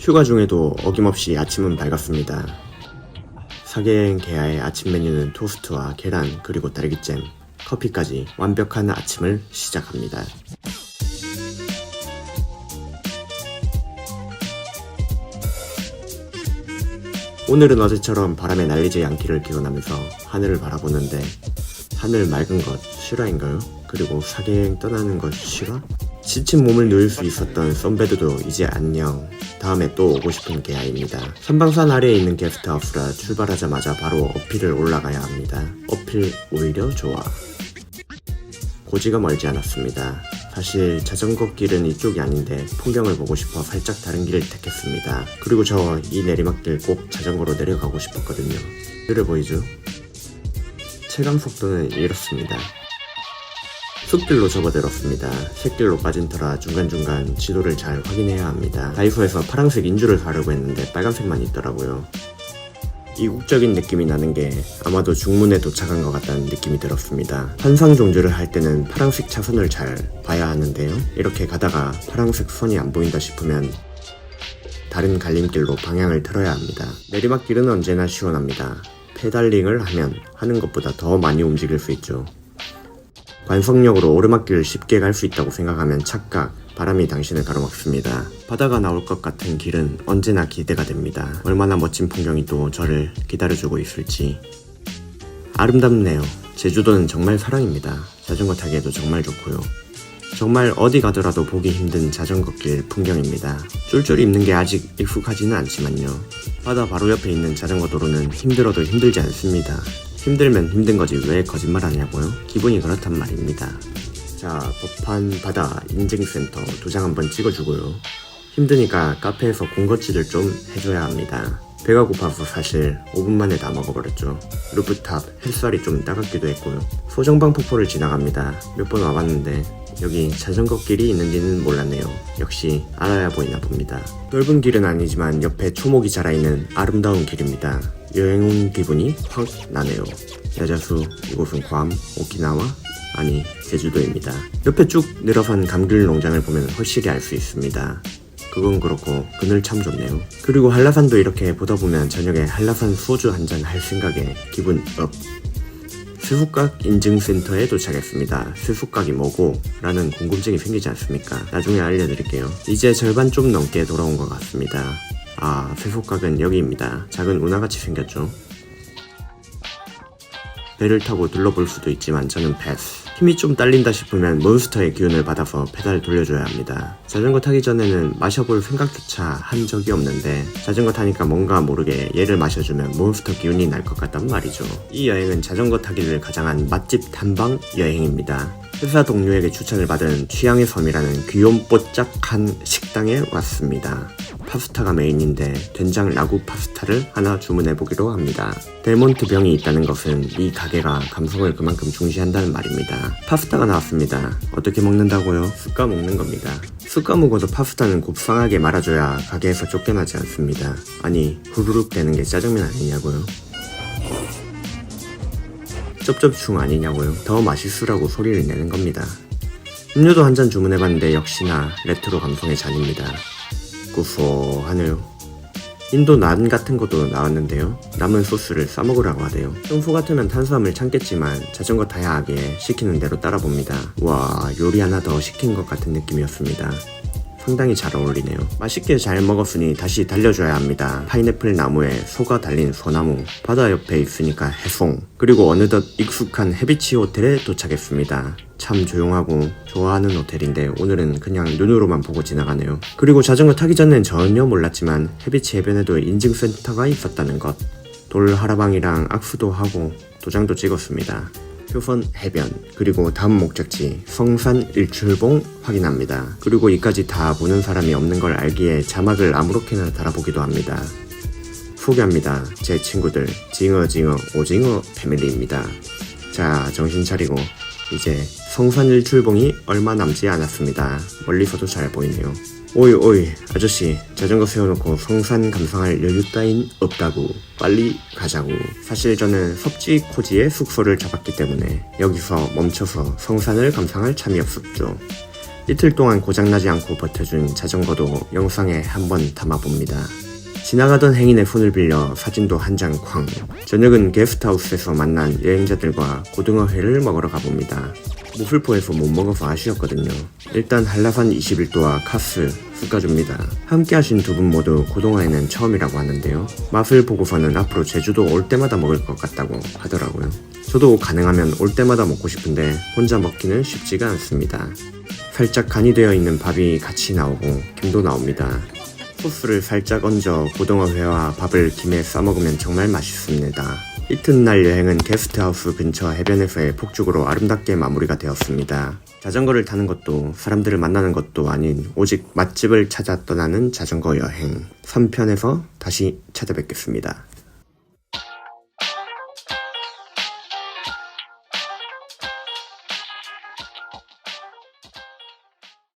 휴가 중에도 어김없이 아침은 밝았습니다. 사계여행 개하의 아침 메뉴는 토스트와 계란 그리고 딸기잼, 커피까지 완벽한 아침을 시작합니다. 오늘은 어제처럼 바람에 날리지 않기를 기원하면서 하늘을 바라보는데 하늘 맑은 것 실화인가요? 그리고 사계여행 떠나는 것 실화? 지친 몸을 누일 수 있었던 썬베드도 이제 안녕. 다음에 또 오고 싶은 개아입니다. 선방산 아래에 있는 게스트하우스라 출발하자마자 바로 어필을 올라가야 합니다. 어필 오히려 좋아. 고지가 멀지 않았습니다. 사실 자전거 길은 이쪽이 아닌데 풍경을 보고 싶어 살짝 다른 길을 택했습니다. 그리고 저 이 내리막길 꼭 자전거로 내려가고 싶었거든요. 그래 보이죠? 체감 속도는 이렇습니다. 숲길로 접어들었습니다. 샛길로 빠진 터라 중간중간 지도를 잘 확인해야 합니다. 다이소에서 파란색 인주를 사려고 했는데 빨간색만 있더라고요. 이국적인 느낌이 나는 게 아마도 중문에 도착한 것 같다는 느낌이 들었습니다. 환상 종주를 할 때는 파란색 차선을 잘 봐야 하는데요. 이렇게 가다가 파란색 선이 안 보인다 싶으면 다른 갈림길로 방향을 틀어야 합니다. 내리막길은 언제나 시원합니다. 페달링을 하면 하는 것보다 더 많이 움직일 수 있죠. 관성역으로 오르막길을 쉽게 갈 수 있다고 생각하면 착각, 바람이 당신을 가로막습니다. 바다가 나올 것 같은 길은 언제나 기대가 됩니다. 얼마나 멋진 풍경이 또 저를 기다려주고 있을지. 아름답네요. 제주도는 정말 사랑입니다. 자전거 타기에도 정말 좋고요. 정말 어디 가더라도 보기 힘든 자전거 길 풍경입니다. 쫄쫄이 입는 게 아직 익숙하지는 않지만요. 바다 바로 옆에 있는 자전거 도로는 힘들어도 힘들지 않습니다. 힘들면 힘든 거지 왜 거짓말 하냐고요? 기분이 그렇단 말입니다. 자, 법한 바다 인증센터 도장 한번 찍어주고요. 힘드니까 카페에서 군것질을 좀 해줘야 합니다. 배가 고파서 사실 5분 만에 다 먹어버렸죠. 루프탑 햇살이 좀 따갑기도 했고요. 소정방 폭포를 지나갑니다. 몇 번 와봤는데 여기 자전거 길이 있는지는 몰랐네요. 역시 알아야 보이나 봅니다. 넓은 길은 아니지만 옆에 초목이 자라있는 아름다운 길입니다. 여행 온 기분이 확 나네요. 야자수 이곳은 괌, 오키나와 아니 제주도입니다. 옆에 쭉 늘어선 감귤 농장을 보면 확실히 알 수 있습니다. 그건 그렇고 그늘 참 좋네요. 그리고 한라산도 이렇게 보다 보면 저녁에 한라산 소주 한 잔 할 생각에 기분 업. 수수각 인증센터에 도착했습니다. 수수각이 뭐고? 라는 궁금증이 생기지 않습니까? 나중에 알려드릴게요. 이제 절반 좀 넘게 돌아온 것 같습니다. 아, 수수각은 여기입니다. 작은 운하같이 생겼죠? 배를 타고 둘러볼 수도 있지만 저는 패스. 힘이 좀 딸린다 싶으면 몬스터의 기운을 받아서 페달 돌려줘야 합니다. 자전거 타기 전에는 마셔볼 생각조차 한 적이 없는데 자전거 타니까 뭔가 모르게 얘를 마셔주면 몬스터 기운이 날 것 같단 말이죠. 이 여행은 자전거 타기를 가장한 맛집 탐방 여행입니다. 회사 동료에게 추천을 받은 취향의 섬이라는 귀염뽀짝한 식당에 왔습니다. 파스타가 메인인데 된장 라구 파스타를 하나 주문해 보기로 합니다. 델몬트 병이 있다는 것은 이 가게가 감성을 그만큼 중시한다는 말입니다. 파스타가 나왔습니다. 어떻게 먹는다고요? 쑥까 먹는 겁니다. 쑥까 먹어도 파스타는 곱상하게 말아줘야 가게에서 쫓겨나지 않습니다. 아니 후루룩 되는 게 짜장면 아니냐고요? 쩝쩝충 아니냐고요? 더 맛있으라고 소리를 내는 겁니다. 음료도 한 잔 주문해봤는데 역시나 레트로 감성의 잔입니다. 구수하네요. 인도 난 같은 것도 나왔는데요. 남은 소스를 싸먹으라고 하대요. 평소 같으면 탄수화물 참겠지만 자전거 하기에 시키는 대로 따라봅니다. 와 요리 하나 더 시킨 것 같은 느낌이었습니다. 상당히 잘 어울리네요. 맛있게 잘 먹었으니 다시 달려줘야 합니다. 파인애플 나무에 소가 달린 소나무, 바다 옆에 있으니까 해송, 그리고 어느덧 익숙한 헤비치 호텔에 도착했습니다. 참 조용하고 좋아하는 호텔인데 오늘은 그냥 눈으로만 보고 지나가네요. 그리고 자전거 타기 전엔 전혀 몰랐지만 헤비치 해변에도 인증센터가 있었다는 것. 돌 하라방이랑 악수도 하고 도장도 찍었습니다. 표선 해변 그리고 다음 목적지 성산 일출봉 확인합니다. 그리고 이까지 다 보는 사람이 없는 걸 알기에 자막을 아무렇게나 달아보기도 합니다. 소개합니다. 제 친구들 징어징어 오징어 패밀리입니다. 자 정신 차리고 이제 성산 일출봉이 얼마 남지 않았습니다. 멀리서도 잘 보이네요. 오이 오이 아저씨 자전거 세워놓고 성산 감상할 여유 따윈 없다고 빨리 가자고 사실 저는 섭지 코지에 숙소를 잡았기 때문에 여기서 멈춰서 성산을 감상할 참이 없었죠 이틀 동안 고장나지 않고 버텨준 자전거도 영상에 한번 담아봅니다. 지나가던 행인의 손을 빌려 사진도 한 장 쾅. 저녁은 게스트하우스에서 만난 여행자들과 고등어회를 먹으러 가봅니다. 무술포에서 못 먹어서 아쉬웠거든요. 일단 한라산 21도와 카스 쑥가줍니다. 함께 하신 두 분 모두 고등어회는 처음이라고 하는데요. 맛을 보고서는 앞으로 제주도 올 때마다 먹을 것 같다고 하더라고요. 저도 가능하면 올 때마다 먹고 싶은데 혼자 먹기는 쉽지가 않습니다. 살짝 간이 되어 있는 밥이 같이 나오고 김도 나옵니다. 소스를 살짝 얹어 고등어회와 밥을 김에 싸먹으면 정말 맛있습니다. 이튿날 여행은 게스트하우스 근처 해변에서의 폭죽으로 아름답게 마무리가 되었습니다. 자전거를 타는 것도 사람들을 만나는 것도 아닌 오직 맛집을 찾아 떠나는 자전거 여행 3편에서 다시 찾아뵙겠습니다.